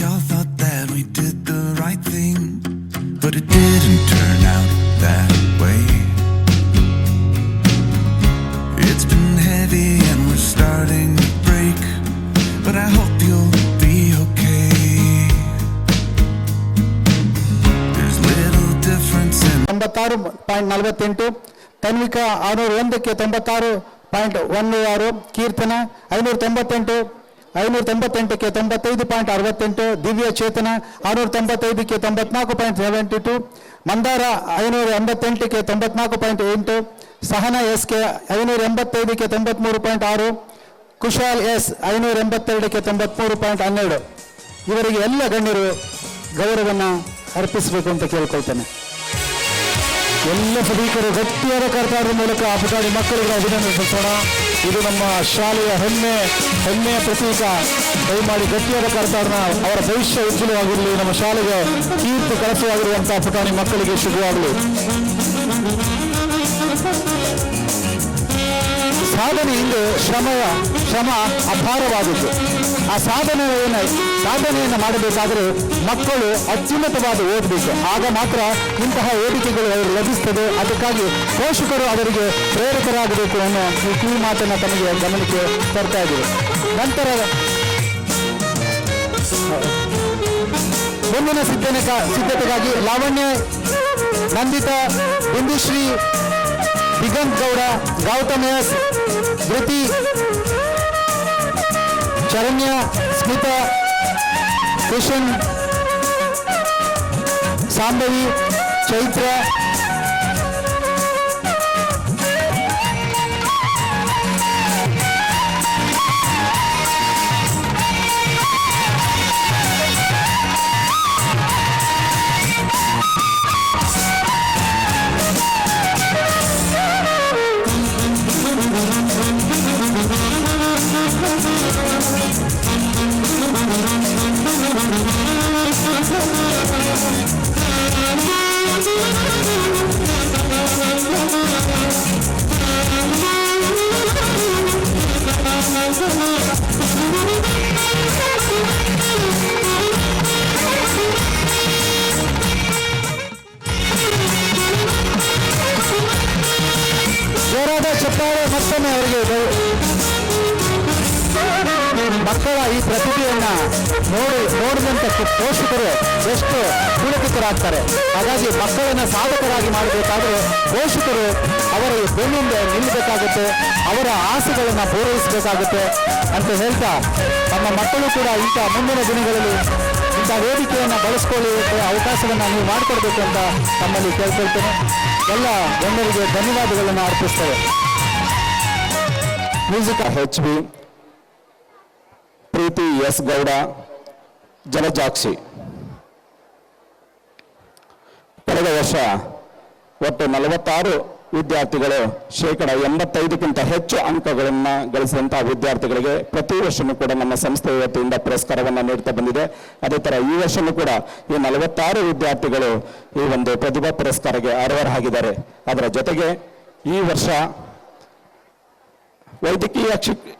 all thought that we did the right thing, but it didn't turn out that way. It's been heavy and we're starting to break, but I hope you'll be okay. There's little difference in ತೊಂಬತ್ತಾರು point ನಲವತ್ತೆಂಟು ತನ್ವಿಕಾ ಆರುನೂರ ಒಂದಕ್ಕೆ ತೊಂಬತ್ತಾರು point ಒಂದು ಆರು ಕೀರ್ತನ ಐನೂರ ತೊಂಬತ್ತೆಂಟು ಐನೂರ ತೊಂಬತ್ತೆಂಟಕ್ಕೆ ತೊಂಬತ್ತೈದು ಪಾಯಿಂಟ್ ಅರವತ್ತೆಂಟು, ದಿವ್ಯ ಚೇತನ ಆರುನೂರ ತೊಂಬತ್ತೈದಕ್ಕೆ ತೊಂಬತ್ನಾಲ್ಕು ಪಾಯಿಂಟ್ ಸೆವೆಂಟಿ ಟು ಮಂದಾರ ಐನೂರ ಎಂಬತ್ತೆಂಟಕ್ಕೆ ತೊಂಬತ್ನಾಲ್ಕು ಪಾಯಿಂಟ್ ಎಂಟು, ಸಹನ ಎಸ್ ಕೆ ಐನೂರ ಎಂಬತ್ತೈದಕ್ಕೆ ತೊಂಬತ್ಮೂರು ಪಾಯಿಂಟ್ ಆರು, ಕುಶಾಲ್ ಎಸ್ ಐನೂರ ಎಂಬತ್ತೆರಡಕ್ಕೆ ತೊಂಬತ್ಮೂರು ಪಾಯಿಂಟ್ ಹನ್ನೆರಡು. ಇವರಿಗೆ ಎಲ್ಲ ಗಣ್ಯರು ಗೌರವವನ್ನು ಅರ್ಪಿಸಬೇಕು ಅಂತ ಕೇಳ್ಕೊಳ್ತೇನೆ. ಎಲ್ಲ ಸಭಿಕರು ಗಟ್ಟಿಯಾದ ಕರ್ತಾರದ ಮೂಲಕ ಆ ಪುಟಾಣಿ ಮಕ್ಕಳಿಗೆ ಅಭಿನಂದಿಸೋಣ ಇದು ನಮ್ಮ ಶಾಲೆಯ ಹೆಮ್ಮೆ, ಹೆಮ್ಮೆಯ ಪ್ರತೀಕ. ದಯಮಾಡಿ ಗಟ್ಟಿಯಾದ ಕರ್ತಾರನ ಅವರ ಭವಿಷ್ಯ ಉಜ್ವಲವಾಗಿರಲಿ. ನಮ್ಮ ಶಾಲೆಗೆ ಕೀರ್ತಿ ಕಳಸವಾಗಿರುವಂತಹ ಪುಟಾಣಿ ಮಕ್ಕಳಿಗೆ ಶುಭವಾಗಲಿ. ಸಾಧನೆ ಹಿಂದೆ ಶ್ರಮಯ. ಶ್ರಮ ಅಪಾರವಾದದ್ದು. ಆ ಸಾಧನೆಯನ್ನು ಸಾಧನೆಯನ್ನು ಮಾಡಬೇಕಾದರೆ ಮಕ್ಕಳು ಅತ್ಯುನ್ನತವಾದ ಓದಬೇಕು. ಆಗ ಮಾತ್ರ ಇಂತಹ ಓದಿಕೆಗಳು ಅವರು ಲಭಿಸ್ತದೆ. ಅದಕ್ಕಾಗಿ ಪೋಷಕರು ಅವರಿಗೆ ಪ್ರೇರಕರಾಗಬೇಕು ಅನ್ನೋ ಈ ಮಾತನ್ನು ತಮಗೆ ಗಮನಕ್ಕೆ ತರ್ತಾ ಇದ್ದೀವಿ. ನಂತರ ಮುಂದಿನ ಸಿದ್ಧನೆ ಸಿದ್ಧತೆಗಾಗಿ ಲಾವಣ್ಯ, ನಂದಿತಾ, ಬಿಂದುಶ್ರೀ, ದಿಗಂತ್ ಗೌಡ, ಗೌತಮ್ ಧೃತಿ चरण्य स्मित कृष्ण सांभवी चैत्र ಜೋರಾದ ಚಪ್ಪಾಳೆ ಮತ್ತೊಮ್ಮೆ ಅವರಿಗೆ ಮಕ್ಕಳ ಈ ಪ್ರತಿಭೆಯನ್ನ ನೋಡಿ, ನೋಡಿದಂತ ಪೋಷಕರು ಎಷ್ಟು ಪೂರಕಿತರಾಗ್ತಾರೆ ಹಾಗಾಗಿ ಮಕ್ಕಳನ್ನ ಸಾಧಕರಾಗಿ ಮಾಡಬೇಕಾದ್ರೆ ಪೋಷಕರು ಅವರ ಬೆನ್ನಿಂದ ನಿಲ್ಲಬೇಕಾಗುತ್ತೆ, ಅವರ ಆಸೆಗಳನ್ನ ಪೂರೈಸಬೇಕಾಗುತ್ತೆ ಅಂತ ಹೇಳ್ತಾ, ನಮ್ಮ ಮಕ್ಕಳು ಕೂಡ ಇಂಥ ಮುಂದಿನ ದಿನಗಳಲ್ಲಿ ಇಂಥ ವೇದಿಕೆಯನ್ನು ಬಳಸ್ಕೊಳ್ಳಿ ಅವಕಾಶವನ್ನು ನೀವು ಮಾಡಿಕೊಡ್ಬೇಕು ಅಂತ ತಮ್ಮಲ್ಲಿ ಕೇಳ್ಕೊಳ್ತೇನೆ. ಎಲ್ಲ ಗಣ್ಯರಿಗೆ ಧನ್ಯವಾದಗಳನ್ನು ಅರ್ಪಿಸ್ತೇವೆ. Music H B, Preethi S Gowda Jalajakshi ಕಳೆದ ವರ್ಷ ಒಟ್ಟು ನಲವತ್ತಾರು ವಿದ್ಯಾರ್ಥಿಗಳು ಶೇಕಡ ಎಂಬತ್ತೈದಕ್ಕಿಂತ ಹೆಚ್ಚು ಅಂಕಗಳನ್ನು ಗಳಿಸಿದಂತಹ ವಿದ್ಯಾರ್ಥಿಗಳಿಗೆ ಪ್ರತಿ ವರ್ಷವೂ ಕೂಡ ನಮ್ಮ ಸಂಸ್ಥೆ ವತಿಯಿಂದ ಪುರಸ್ಕಾರವನ್ನು ನೀಡ್ತಾ ಬಂದಿದೆ. ಅದೇ ಥರ ಈ ವರ್ಷವೂ ಕೂಡ ಈ ನಲವತ್ತಾರು ವಿದ್ಯಾರ್ಥಿಗಳು ಈ ಒಂದು ಪ್ರತಿಭಾ ಪುರಸ್ಕಾರಕ್ಕೆ ಅರ್ಹರಾಗಿದ್ದಾರೆ. ಅದರ ಜೊತೆಗೆ ಈ ವರ್ಷ ವೈದ್ಯಕೀಯ ಶಿಕ್-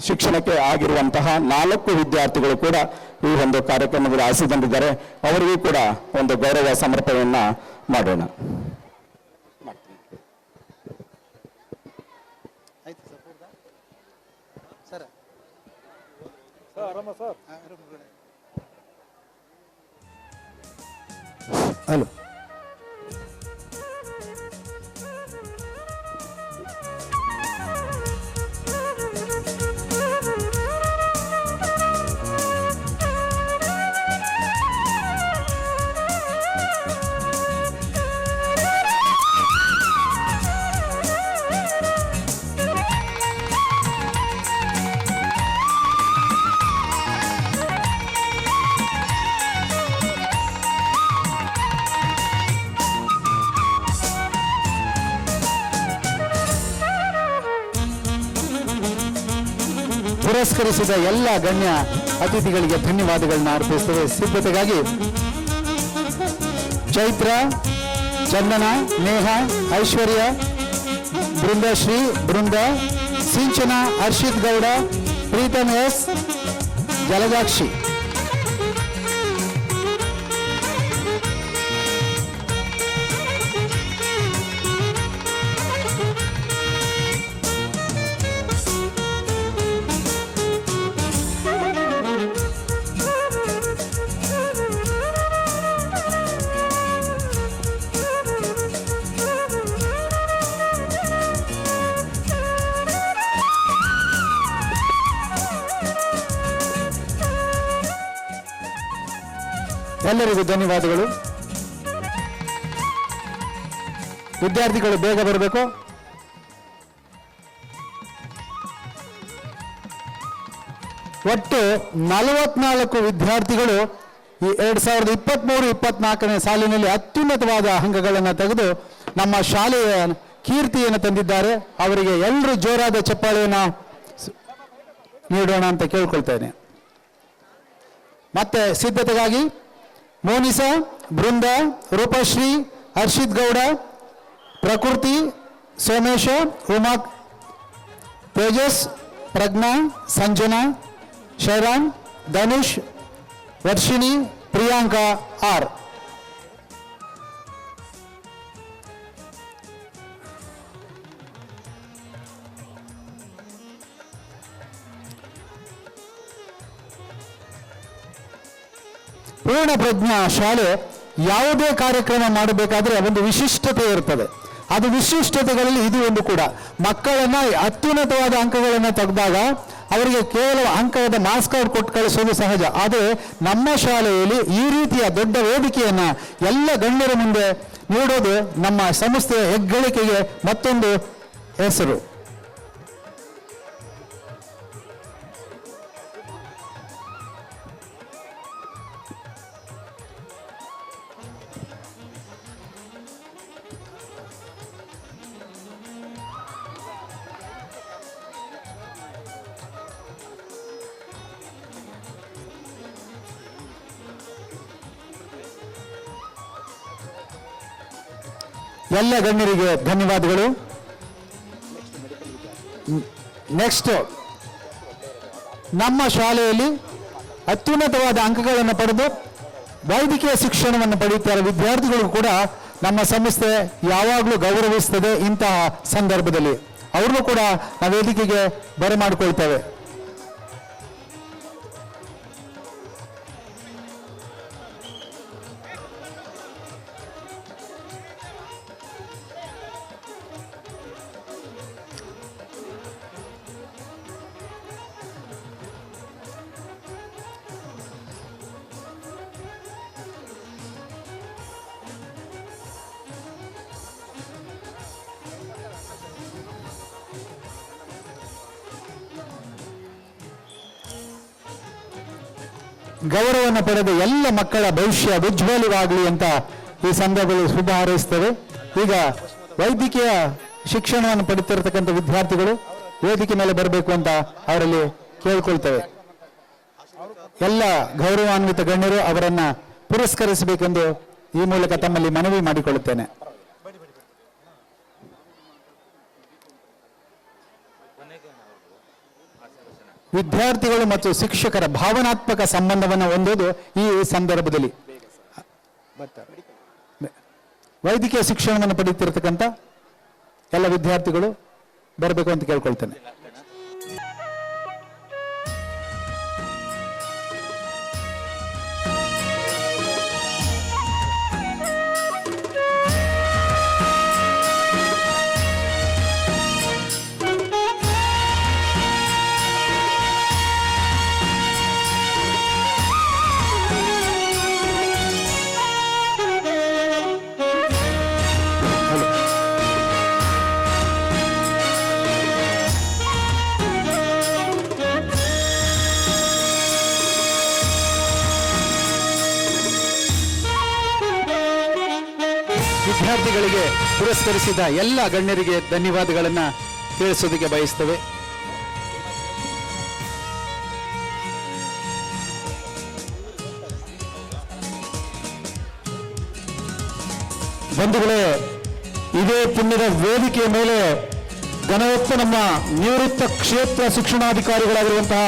ಶಿಕ್ಷಣಕ್ಕೆ ಆಗಿರುವಂತಹ ನಾಲ್ಕು ವಿದ್ಯಾರ್ಥಿಗಳು ಕೂಡ ಈ ಒಂದು ಕಾರ್ಯಕ್ರಮದಲ್ಲಿ ಆಸೆಗೊಂಡಿದ್ದಾರೆ ಅವರಿಗೂ ಕೂಡ ಒಂದು ಗೌರವ ಸಮರ್ಪಣೆಯನ್ನ ಮಾಡೋಣ. آه، رمضان. آه، ألو ಪುರಸ್ಕರಿಸಿದ ಎಲ್ಲ ಗಣ್ಯ ಅತಿಥಿಗಳಿಗೆ ಧನ್ಯವಾದಗಳನ್ನ ಅರ್ಪಿಸುತ್ತೇವೆ ಸಿದ್ಧತೆಗಾಗಿ ಚೈತ್ರ, ಚಂದನ, ನೇಹ, ಐಶ್ವರ್ಯ, ಬೃಂದಶ್ರೀ, ಬೃಂದ, ಸಿಂಚನ, ಹರ್ಷಿತ್ ಗೌಡ, ಪ್ರೀತಮ್ ಎಸ್, ಜಲಜಾಕ್ಷಿ. ಎಲ್ಲರಿಗೂ ಧನ್ಯವಾದಗಳು. ವಿದ್ಯಾರ್ಥಿಗಳು ಬೇಗ ಬರಬೇಕು. ಒಟ್ಟು ನಲವತ್ನಾಲ್ಕು ವಿದ್ಯಾರ್ಥಿಗಳು ಈ ಎರಡ್ ಸಾವಿರದ ಇಪ್ಪತ್ತ್ಮೂರು ಇಪ್ಪತ್ನಾಲ್ಕನೇ ಸಾಲಿನಲ್ಲಿ ಅತ್ಯುನ್ನತವಾದ ಅಂಗಗಳನ್ನು ತೆಗೆದು ನಮ್ಮ ಶಾಲೆಯ ಕೀರ್ತಿಯನ್ನು ತಂದಿದ್ದಾರೆ. ಅವರಿಗೆ ಎಲ್ಲರೂ ಜೋರಾದ ಚಪ್ಪಾಳೆಯನ್ನು ನೀಡೋಣ ಅಂತ ಕೇಳ್ಕೊಳ್ತೇನೆ ಮತ್ತೆ ಸಿದ್ಧತೆಗಾಗಿ मोनिसा बृंदा रूपश्री, हर्षित गौड़ा, प्रकृति, सोमेश, उमा, तेजस, प्रज्ञा, संजना शैराम धनुष वर्षिणी प्रियांका, आर। ಪೂರ್ಣ ಪ್ರಜ್ಞಾ ಶಾಲೆ ಯಾವುದೇ ಕಾರ್ಯಕ್ರಮ ಮಾಡಬೇಕಾದ್ರೆ ಒಂದು ವಿಶಿಷ್ಟತೆ ಇರ್ತದೆ. ಅದು ವಿಶಿಷ್ಟತೆಗಳಲ್ಲಿ ಇದು ಒಂದು ಕೂಡ. ಮಕ್ಕಳನ್ನ ಅತ್ಯುನ್ನತವಾದ ಅಂಕಗಳನ್ನು ತೆಗೆದಾಗ ಅವರಿಗೆ ಕೇವಲ ಅಂಕದ ಮಾಸ್ಕ್ ಕಾರ್ಡ್ ಕೊಟ್ಟು ಕಳಿಸೋದು ಸಹಜ. ಆದರೆ ನಮ್ಮ ಶಾಲೆಯಲ್ಲಿ ಈ ರೀತಿಯ ದೊಡ್ಡ ವೇದಿಕೆಯನ್ನ ಎಲ್ಲ ಗಣ್ಯರ ಮುಂದೆ ನೀಡೋದು ನಮ್ಮ ಸಂಸ್ಥೆಯ ಹೆಗ್ಗಳಿಕೆಗೆ ಮತ್ತೊಂದು ಹೆಸರು. ಎಲ್ಲ ಗಣ್ಯರಿಗೆ ಧನ್ಯವಾದಗಳು. ನೆಕ್ಸ್ಟ್ ನಮ್ಮ ಶಾಲೆಯಲ್ಲಿ ಅತ್ಯುನ್ನತವಾದ ಅಂಕಗಳನ್ನು ಪಡೆದು ವೈದ್ಯಕೀಯ ಶಿಕ್ಷಣವನ್ನು ಪಡೆಯುತ್ತಾರೆ ವಿದ್ಯಾರ್ಥಿಗಳು ಕೂಡ ನಮ್ಮ ಸಂಸ್ಥೆ ಯಾವಾಗಲೂ ಗೌರವಿಸ್ತದೆ ಇಂತಹ ಸಂದರ್ಭದಲ್ಲಿ. ಅವ್ರನ್ನೂ ಕೂಡ ನಾವು ವೇದಿಕೆಗೆ ಬರಮಾಡಿಕೊಳ್ತೇವೆ ಗೌರವವನ್ನು ಪಡೆದ ಎಲ್ಲ ಮಕ್ಕಳ ಭವಿಷ್ಯ ಉಜ್ವಲವಾಗಲಿ ಅಂತ ಈ ಸಂದರ್ಭದಲ್ಲಿ ಶುಭ ಹಾರೈಸ್ತೇವೆ. ಈಗ ವೈದ್ಯಕೀಯ ಶಿಕ್ಷಣವನ್ನು ಪಡೆಯುತ್ತಿರತಕ್ಕಂಥ ವಿದ್ಯಾರ್ಥಿಗಳು ವೇದಿಕೆ ಮೇಲೆ ಬರಬೇಕು ಅಂತ ಅವರಲ್ಲಿ ಕೇಳ್ಕೊಳ್ತೇವೆ. ಎಲ್ಲ ಗೌರವಾನ್ವಿತ ಗಣ್ಯರು ಅವರನ್ನ ಪುರಸ್ಕರಿಸಬೇಕೆಂದು ಈ ಮೂಲಕ ತಮ್ಮಲ್ಲಿ ಮನವಿ ಮಾಡಿಕೊಳ್ಳುತ್ತೇನೆ. ವಿದ್ಯಾರ್ಥಿಗಳು ಮತ್ತು ಶಿಕ್ಷಕರ ಭಾವನಾತ್ಮಕ ಸಂಬಂಧವನ್ನು ಹೊಂದೋದು ಈ ಸಂದರ್ಭದಲ್ಲಿ. ವೈದ್ಯಕೀಯ ಶಿಕ್ಷಣವನ್ನು ಪಡೆಯುತ್ತಿರತಕ್ಕಂಥ ಎಲ್ಲ ವಿದ್ಯಾರ್ಥಿಗಳು ಬರಬೇಕು ಅಂತ ಕೇಳ್ಕೊಳ್ತೇನೆ. ವಿದ್ಯಾರ್ಥಿಗಳಿಗೆ ಪುರಸ್ಕರಿಸಿದ ಎಲ್ಲ ಗಣ್ಯರಿಗೆ ಧನ್ಯವಾದಗಳನ್ನು ತಿಳಿಸೋದಕ್ಕೆ ಬಯಸ್ತೇವೆ. ಬಂಧುಗಳೇ, ಇದೇ ಪುಣ್ಯದ ವೇದಿಕೆಯ ಮೇಲೆ ಘನವತ್ತ ನಮ್ಮ ನಿವೃತ್ತ ಕ್ಷೇತ್ರ ಶಿಕ್ಷಣಾಧಿಕಾರಿಗಳಾಗಿರುವಂತಹ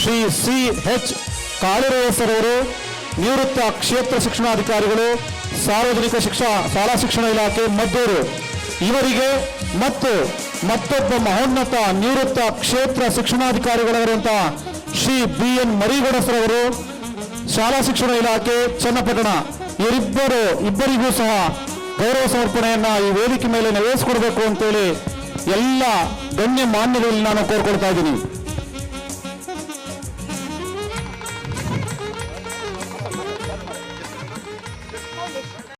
ಶ್ರೀ ಸಿ ಎಚ್ ಅವರು, ನಿವೃತ್ತ ಕ್ಷೇತ್ರ ಶಿಕ್ಷಣಾಧಿಕಾರಿಗಳು ಸಾರ್ವಜನಿಕ ಶಿಕ್ಷಣ, ಶಾಲಾ ಶಿಕ್ಷಣ ಇಲಾಖೆ ಮದ್ದೂರು. ಇವರಿಗೆ ಮತ್ತು ಮತ್ತೊಬ್ಬ ಮಹೋನ್ನತ ನಿವೃತ್ತ ಕ್ಷೇತ್ರ ಶಿಕ್ಷಣಾಧಿಕಾರಿಗಳಾದಂತಹ ಶ್ರೀ ಬಿ ಎನ್ ಮರಿಗೌಡಸರವರು, ಶಾಲಾ ಶಿಕ್ಷಣ ಇಲಾಖೆ ಚನ್ನಪಟ್ಟಣ. ಇವರಿಬ್ಬರು, ಇಬ್ಬರಿಗೂ ಸಹ ಗೌರವ ಸಮರ್ಪಣೆಯನ್ನ ಈ ವೇದಿಕೆ ಮೇಲೆ ನೆರವೇರಿಸಿಕೊಡ್ಬೇಕು ಅಂತೇಳಿ ಎಲ್ಲ ಗಣ್ಯ ಮಾನ್ಯಗಳಲ್ಲಿ ನಾನು ಕೋರ್ಕೊಳ್ತಾ ಇದ್ದೀನಿ.